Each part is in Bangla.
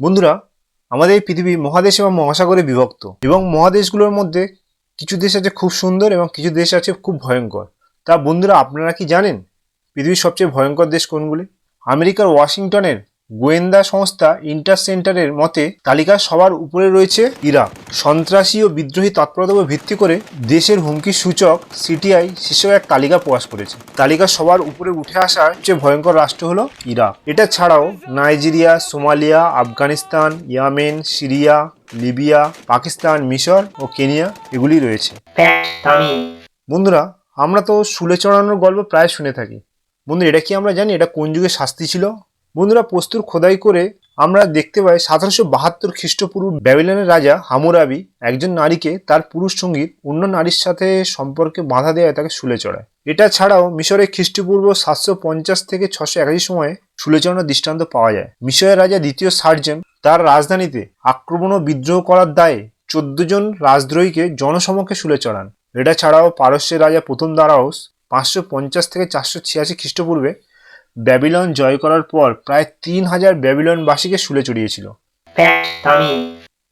বন্ধুরা, আমাদের এই পৃথিবী মহাদেশ এবং মহাসাগরে বিভক্ত। এবং মহাদেশগুলোর মধ্যে কিছু দেশ আছে খুব সুন্দর এবং কিছু দেশ আছে খুব ভয়ঙ্কর। তা বন্ধুরা, আপনারা কি জানেন পৃথিবীর সবচেয়ে ভয়ঙ্কর দেশ কোনগুলি? আমেরিকার ওয়াশিংটনের গোয়েন্দা সংস্থা ইন্টার সেন্টারের মতে তালিকার সবার উপরে রয়েছে ইরাক সন্ত্রাসী ও বিদ্রোহী তৎপরতার ভিত্তি করে দেশের হুমকি সূচক সিটিআই শীর্ষক এক তালিকা প্রকাশ করেছে। তালিকার সবার উপরে উঠে আসা সবচেয়ে ভয়ঙ্কর রাষ্ট্র হলো ইরাক এটা ছাড়াও Nigeria, Somalia, Afghanistan, Yemen, Syria, Libya, Pakistan, মিশর ও কেনিয়া এগুলি রয়েছে। বন্ধুরা, আমরা তো শুলে চড়ানোর গল্প প্রায় শুনে থাকি। বন্ধু, এটা কি আমরা জানি? এটা কোন যুগে শাস্তি ছিল? বন্ধুরা, প্রস্তুর খোদাই করে আমরা দেখতে পাই সতেরোশো বাহাত্তর খ্রিস্টপূর্ব ব্যাবিলনের রাজা হামুরাবি একজন নারীকে তার পুরুষ সংগীত অন্য নারীর সাথে সম্পর্কে বাধা দেওয়ায় তাকে শুলে চড়ায়। এটা ছাড়াও মিশরে খ্রিস্টপূর্ব সাতশো পঞ্চাশ থেকে ছশো একাশি সময়ে শুলে চড়ানোর দৃষ্টান্ত পাওয়া যায়। মিশরের রাজা দ্বিতীয় সার্জেন তার রাজধানীতে আক্রমণ ও বিদ্রোহ করার দায়ে চোদ্দ জন রাজদ্রোহীকে জনসমক্ষে শুলে চড়ান। এটা ছাড়াও পারস্যের রাজা প্রথম দারাউস পাঁচশো পঞ্চাশ থেকে চারশো ছিয়াশি খ্রিস্টপূর্বে ব্যাবিলন জয় করার পর প্রায় তিন হাজার ব্যাবিলনবাসীকে শুলে চড়িয়েছিল।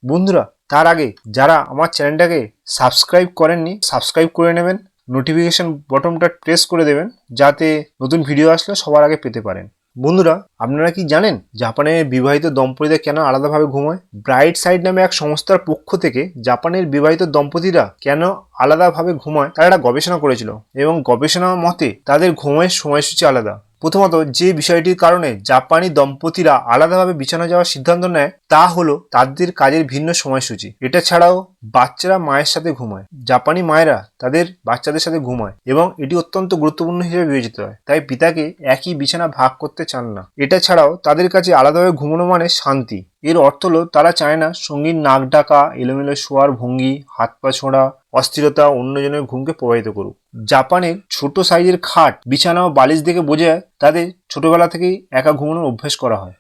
বন্ধুরা, তার আগে যারা আমার চ্যানেলটাকে সাবস্ক্রাইব করেননি, সাবস্ক্রাইব করে নেবেন, নোটিফিকেশন বটনটা প্রেস করে দেবেন, যাতে নতুন ভিডিও আসলে সবার আগে পেতে পারেন। বন্ধুরা, আপনারা কি জানেন জাপানের বিবাহিত দম্পতিরা কেন আলাদাভাবে ঘুমায়? ব্রাইট সাইড নামে এক সংস্থার পক্ষ থেকে জাপানের বিবাহিত দম্পতিরা কেন আলাদাভাবে ঘুমায়? তারা একটা গবেষণা করেছিল এবং গবেষণা মতে তাদের ঘুমের সময়সূচি আলাদা। প্রথমত যে বিষয়টির কারণে জাপানি দম্পতিরা আলাদাভাবে বিছানা যাওয়ার সিদ্ধান্ত নেয়, তা হলো তাদের কাজের ভিন্ন সময়সূচি। এটা ছাড়াও বাচ্চারা মায়ের সাথে ঘুমায়। জাপানি মায়েরা তাদের বাচ্চাদের সাথে ঘুমায় এবং এটি অত্যন্ত গুরুত্বপূর্ণ হিসেবে বিবেচিত হয়। তাই পিতাকে একই বিছানা ভাগ করতে চান না। এটা ছাড়াও তাদের কাছে আলাদাভাবে ঘুমানো মানে শান্তি। এর অর্থ হলো, তারা চায় না সঙ্গীর নাক ডাকা, এলোমেলো শোয়ার ভঙ্গি, হাত পা ছোঁড়া, অস্থিরতা অন্যজনের ঘুমকে প্রভাবিত করুক। জাপানের ছোট সাইজের খাট, বিছানা ও বালিশ দেখে বোঝায় তাদের ছোটবেলা থেকেই একা ঘুমানোর অভ্যেস করা হয়।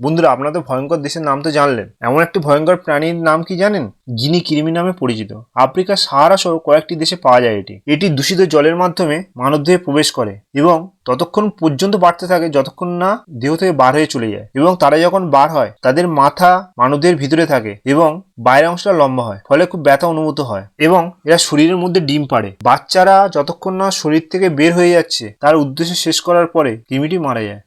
বন্ধুরা আপনারা তো ভয়ঙ্কর দেশের নাম তো জানলেন। এমন একটি ভয়ঙ্কর প্রাণীর নাম কি জানেন? গিনি কৃমি নামে পরিচিত। আফ্রিকার সাহারা সহ কয়েকটি দেশে পাওয়া যায় এটি। এটি দূষিত জলের মাধ্যমে মানবদেহে প্রবেশ করে এবং ততক্ষণ পর্যন্ত বাড়তে থাকে যতক্ষণ না দেহ থেকে বার হয়ে চলে যায়। এবং তারা যখন বার হয়, তাদের মাথা মানবদেহের ভিতরে থাকে এবং বাইরের অংশটা লম্বা হয়, ফলে খুব ব্যথা অনুভূত হয় এবং এরা শরীরের মধ্যে ডিম পাড়ে। বাচ্চারা যতক্ষণ না শরীর থেকে বের হয়ে যাচ্ছে, তার উদ্দেশ্য শেষ করার পরে কৃমিটি মারা যায়।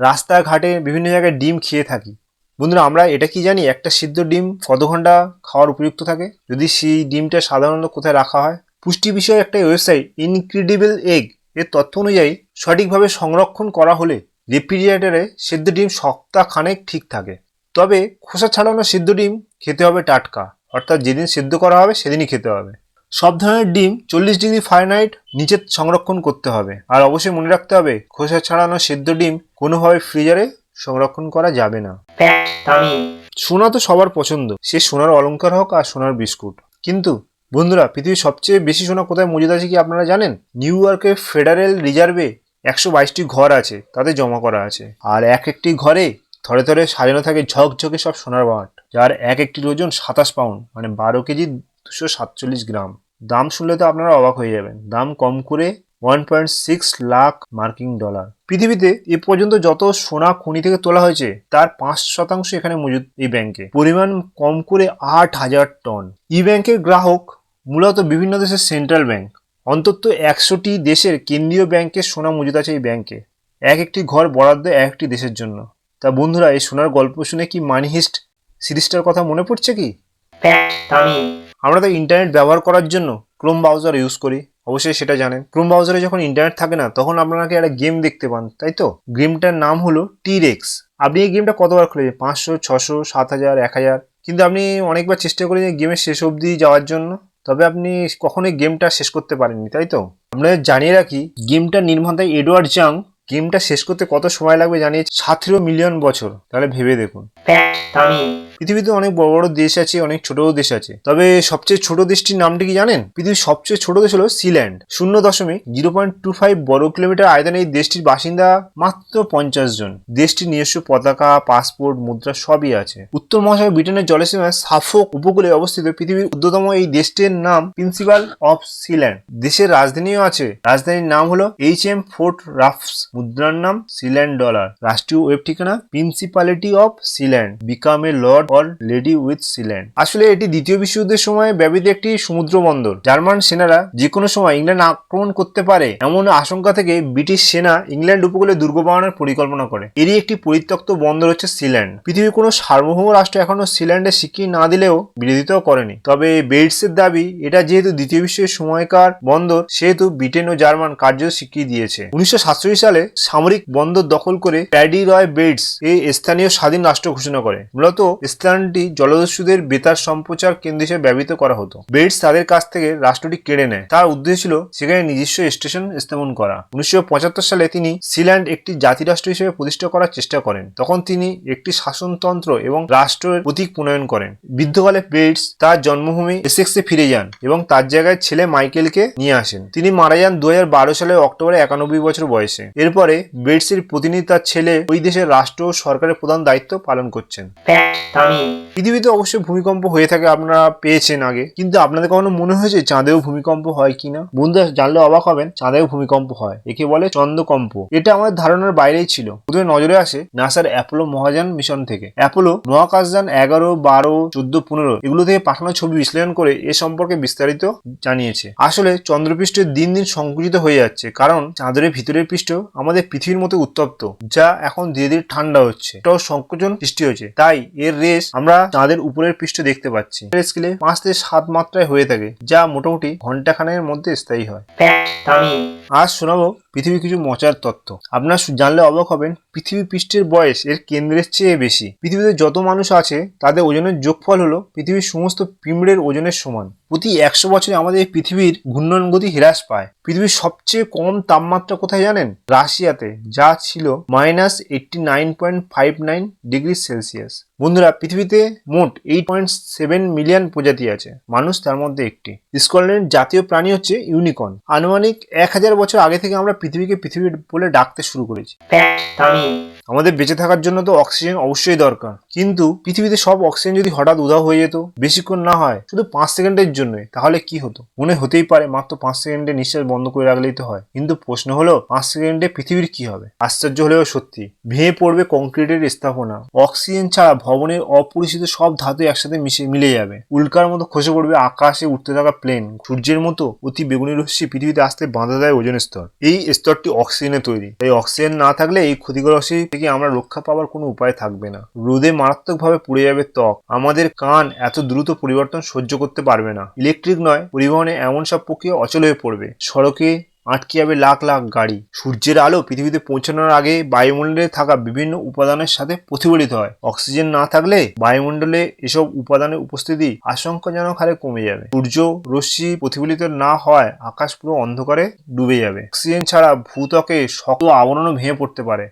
রাস্তাঘাটে বিভিন্ন জায়গায় ডিম খেয়ে থাকি। বন্ধুরা, আমরা এটা কি জানি? একটা সিদ্ধ ডিম কত ঘণ্টা খাওয়ার উপযুক্ত থাকে? যদি সেই ডিমটা সাধারণত কোথায় রাখা হয়? পুষ্টি বিষয়ে একটা ওয়েবসাইট ইনক্রেডিবল এগ এর তথ্য অনুযায়ী সঠিকভাবে সংরক্ষণ করা হলে রেফ্রিজারেটরে সেদ্ধ ডিম সপ্তাহ খানেক ঠিক থাকে। তবে খোসা ছাড়ানো সিদ্ধ ডিম খেতে হবে টাটকা। অর্থাৎ যেদিন সিদ্ধ করা হবে, সেদিনই খেতে হবে। সব ধরনের ডিম চল্লিশ ডিগ্রি ফারেনহাইট নিচে সংরক্ষণ করতে হবে। আর অবশ্যই মনে রাখতে হবে, খোসা ছাড়ানো সেদ্ধ ডিম কোনোভাবে ফ্রিজারে সংরক্ষণ করা যাবে না। সোনা তো সবার পছন্দ, সে সোনার অলংকার হোক আর সোনার বিস্কুট। কিন্তু বন্ধুরা, পৃথিবীর সবচেয়ে বেশি সোনা কোথায় মজুদ আছে কি আপনারা জানেন? নিউ ইয়র্কের ফেডারেল রিজার্ভে একশো বাইশটি ঘর আছে, তাতে জমা করা আছে। আর এক একটি ঘরে থরে থরে সাজানো থাকে ঝকঝকে সব সোনার বাট, যার এক একটির ওজন সাতাশ পাউন্ড মানে বারো কেজি দুশো সাতচল্লিশ গ্রাম। দাম শুনলে তো আপনারা অবাক হয়ে যাবেন। দাম কম করে ওয়ান পয়েন্ট সিক্স লাখ মার্কিন ডলার পৃথিবীতে এ পর্যন্ত যত সোনা খনি থেকে তোলা হয়েছে, তার পাঁচ শতাংশ এখানে মজুদ এই ব্যাংকে পরিমাণ কম করে আট হাজার টন ই ব্যাংকের গ্রাহক মূলত বিভিন্ন দেশের সেন্ট্রাল ব্যাংক অন্তত একশোটি দেশের কেন্দ্রীয় ব্যাংকের সোনা মজুদ আছে এই ব্যাংকে এক একটি ঘর বরাদ্দ এক একটি দেশের জন্য। তা বন্ধুরা, এই সোনার গল্প শুনে কি মানি হিস্ট সিরিজটার কথা মনে পড়ছে কি? আমরা তো ইন্টারনেট ব্যবহার করার জন্য ক্রোম ব্রাউজার ইউজ করি, অবশ্যই সেটা জানেন। ক্রোম ব্রাউজারে যখন ইন্টারনেট থাকে না, তখন আপনাকে একটা গেম দেখতে পান, তাই তো? গেমটার নাম হলো টিরেক্স আপনি এই গেমটা কতবার খুলেছেন? পাঁচশো, ছশো, সাত হাজার, এক হাজার? কিন্তু আপনি অনেকবার চেষ্টা করেছেন গেমের শেষ অবধি যাওয়ার জন্য। তবে আপনি কখনোই গেমটা শেষ করতে পারেননি, তাই তো? আপনাদের জানিয়ে রাখি গেমটার নির্মাতা এডওয়ার্ড জাং গেমটা শেষ করতে কত সময় লাগবে জানিয়ে সাতেরো মিলিয়ন বছর। তাহলে ভেবে দেখুন। পৃথিবীতে অনেক বড় বড় দেশ আছে, অনেক ছোট দেশ আছে। তবে সবচেয়ে ছোট দেশটির নামটি কি জানেন? পৃথিবীর সবচেয়ে ছোট দেশ হলো সিল্যান্ড। শূন্য দশমিক জিরো পয়েন্ট টু ফাইভ বর্গ কিলোমিটার আয়তনে এই দেশটির বাসিন্দা মাত্র পঞ্চাশ জন। দেশটির নিজস্ব পতাকা, পাসপোর্ট, মুদ্রা সবই আছে। উত্তর মহাসাগর ব্রিটেনের জলসীমায় সাফোক উপকূলে অবস্থিত পৃথিবীর ক্ষুদ্রতম এই দেশটির নাম প্রিন্সিপাল অফ সিল্যান্ড। দেশের রাজধানীও আছে। রাজধানীর নাম হলো এইচ এম ফোর্ট রাফস। মুদ্রার নাম সিল্যান্ড ডলার। রাষ্ট্রীয় ওয়েব ঠিকানা principality of Sealand. Become lord or lady with Sealand আসলে এটি দ্বিতীয় বিশ্বযুদ্ধের সময় ব্যবহৃত একটি সমুদ্র বন্দর জার্মান সেনারা যে কোনো সময় ইংল্যান্ড আক্রমণ করতে পারে এমন আশঙ্কা থেকে ব্রিটিশ সেনা ইংল্যান্ড উপকূলে দুর্গ বানানোর পরিকল্পনা করে। এরই একটি পরিত্যক্ত বন্দর হচ্ছে সিল্যান্ড পৃথিবীর কোনো সার্বভৌম রাষ্ট্র এখনও সিল্যান্ডে স্বীকৃতি না দিলেও বিরোধিতাও করেনি। তবে বেটসের দাবি, এটা যেহেতু দ্বিতীয় বিশ্বের সময়কার বন্দর, সেহেতু ব্রিটেন ও জার্মান কার্য স্বীকৃতি দিয়েছে। উনিশশো সালে সামরিক বন্দর দখল করে প্যাডি রয় বেটস এই স্থানীয় স্বাধীন রাষ্ট্র ঘোষণা করে। মূলত স্থানটি জলদস্যুদের বেতার সম্প্রচার কেন্দ্র হিসেবে ব্যবহৃত করা হতো। বেটস তাদের কাছ থেকে রাষ্ট্রটি কেড়ে নেয়। তার উদ্দেশ্য ছিল সেখানে নিজস্ব স্টেশন স্থাপন করা। উনিশশো পঁচাত্তর সালে তিনি সিল্যান্ড একটি জাতিরাষ্ট্র হিসেবে প্রতিষ্ঠা করার চেষ্টা করেন। তখন তিনি একটি শাসনতন্ত্র এবং রাষ্ট্রের প্রতীক প্রণয়ন করেন। বৃদ্ধকালে বেটস তার জন্মভূমি এসেক্সে ফিরে যান এবং তার জায়গায় ছেলে মাইকেলকে নিয়ে আসেন। তিনি মারা যান দু সালে অক্টোবরে একানব্বই বছর বয়সে। এরপরে বেটসের প্রতিনিধি তার ছেলে ওই দেশের রাষ্ট্র ও সরকারের প্রধান দায়িত্ব পালন করছেন. পৃথিবীতে অবশ্যই ভূমিকম্প হয়ে থাকে আপনারা পেয়েছেন আগে। কিন্তু আপনাদের কখনো মনে হয়েছে চাঁদেও ভূমিকম্প হয় কিনা? বন্ধুরা, জানলে অবাক হবেন, চাঁদেও ভূমিকম্প হয়। একে বলে চন্দ্রকম্প। এটা আমাদের ধারণার বাইরেই ছিল। প্রথমে নজরে আসে নাসার অ্যাপোলো মহাযান মিশন থেকে। অ্যাপোলো, মহাকাশযান এগারো, বারো, চোদ্দ, পনেরো, এগুলো থেকে পাঠানো ছবি বিশ্লেষণ করে এ সম্পর্কে বিস্তারিত জানিয়েছে। আসলে চন্দ্রপৃষ্ঠ দিন দিন সংকুচিত হয়ে যাচ্ছে, কারণ চাঁদের ভিতরের পৃষ্ঠ আমাদের পৃথিবীর মতো উত্তপ্ত, যা এখন ধীরে ধীরে ঠান্ডা হচ্ছে। এটাও সংকোচন সৃষ্টি হয়েছে। তাই এর রেস আমরা চাঁদের উপরের পৃষ্ঠ দেখতে পাচ্ছি। স্কেলে পাঁচ থেকে সাত মাত্রায় হয়ে থাকে যা মোটামুটি ঘন্টাখানের মধ্যে স্থায়ী হয়। আজ শোনাবো পৃথিবীর কিছু মজার তথ্য আপনার জানলে অবাক হবেন, পৃথিবী পৃষ্ঠের বয়স এর কেন্দ্রের চেয়ে বেশি। পৃথিবীতে যত মানুষ আছে, তাদের ওজনের যোগফল হলো পৃথিবীর সমস্ত পিঁমড়ের ওজনের সমান। প্রতি একশো বছরে আমাদের এই পৃথিবীর ঘূর্ণন গতি হ্রাস পায়। পৃথিবীর সবচেয়ে কম তাপমাত্রা কোথায় জানেন? রাশিয়াতে, যা ছিল minus eighty nine point five nine degree Celsius. বন্ধুরা, পৃথিবীতে মোট এইট পয়েন্ট সেভেন মিলিয়ন প্রজাতি আছে। মানুষ তার মধ্যে একটি। স্কটল্যান্ড জাতীয় প্রাণী হচ্ছে ইউনিকর্ন। আনুমানিক এক হাজার বছর আগে থেকে আমরা পৃথিবীকে পৃথিবী বলে ডাকতে শুরু করেছি. আমাদের বেঁচে থাকার জন্য তো অক্সিজেন অবশ্যই দরকার। কিন্তু পৃথিবীতে সব অক্সিজেন যদি হঠাৎ উধাও হয়ে যেত, বেশিক্ষণ না হয়, শুধু পাঁচ সেকেন্ডের জন্য তাহলে কি হতো? মনে হতেই পারে মাত্র পাঁচ সেকেন্ডে নিঃশ্বাস বন্ধ করে রাখলেই তো হয়। কিন্তু প্রশ্ন হলো, পাঁচ সেকেন্ডে পৃথিবীর কি হবে? আশ্চর্য হলেও সত্যি, ভেঙে পড়বে কংক্রিটের স্থাপনা। অক্সিজেন ছাড়া ভবনের অপরিচিত সব ধাতু একসাথে মিশে, মিলে যাবে। উল্কার মতো খসে পড়বে আকাশে উঠতে থাকা প্লেন সূর্যের মতো অতি বেগুনি রশ্মি পৃথিবীতে আসতে বাঁধা দেয় ওজন স্তর। এই স্তরটি অক্সিজেনের তৈরি। তাই অক্সিজেন না থাকলে এই ক্ষতিকর রশ্মি থেকে আমরা রক্ষা পাওয়ার কোনো উপায় থাকবে না। রোদে মারাত্মকভাবে পুড়ে যাবে ত্বক। আমাদের কান এত দ্রুত পরিবর্তন সহ্য করতে পারবে না। ইলেকট্রিক নয়, পরিবহনে এমন সব প্রক্রিয়া অচল হয়ে পড়বে। সড়কে আটকে যাবে লাখ লাখ গাড়ি। সূর্যের আলো পৃথিবীতে পৌঁছানোর আগে বায়ুমণ্ডলে থাকা বিভিন্ন উপাদানের সাথে প্রতিফলিত হয়। অক্সিজেন না থাকলে বায়ুমণ্ডলে এসব উপাদানের উপস্থিতি আশঙ্কাজনক হারে কমে যাবে। সূর্য রশ্মি প্রতিফলিত না হয় আকাশ পুরো অন্ধকারে ডুবে যাবে। অক্সিজেন ছাড়া ভূত্বকে শক্ত আবরণও ভেঙে পড়তে পারে।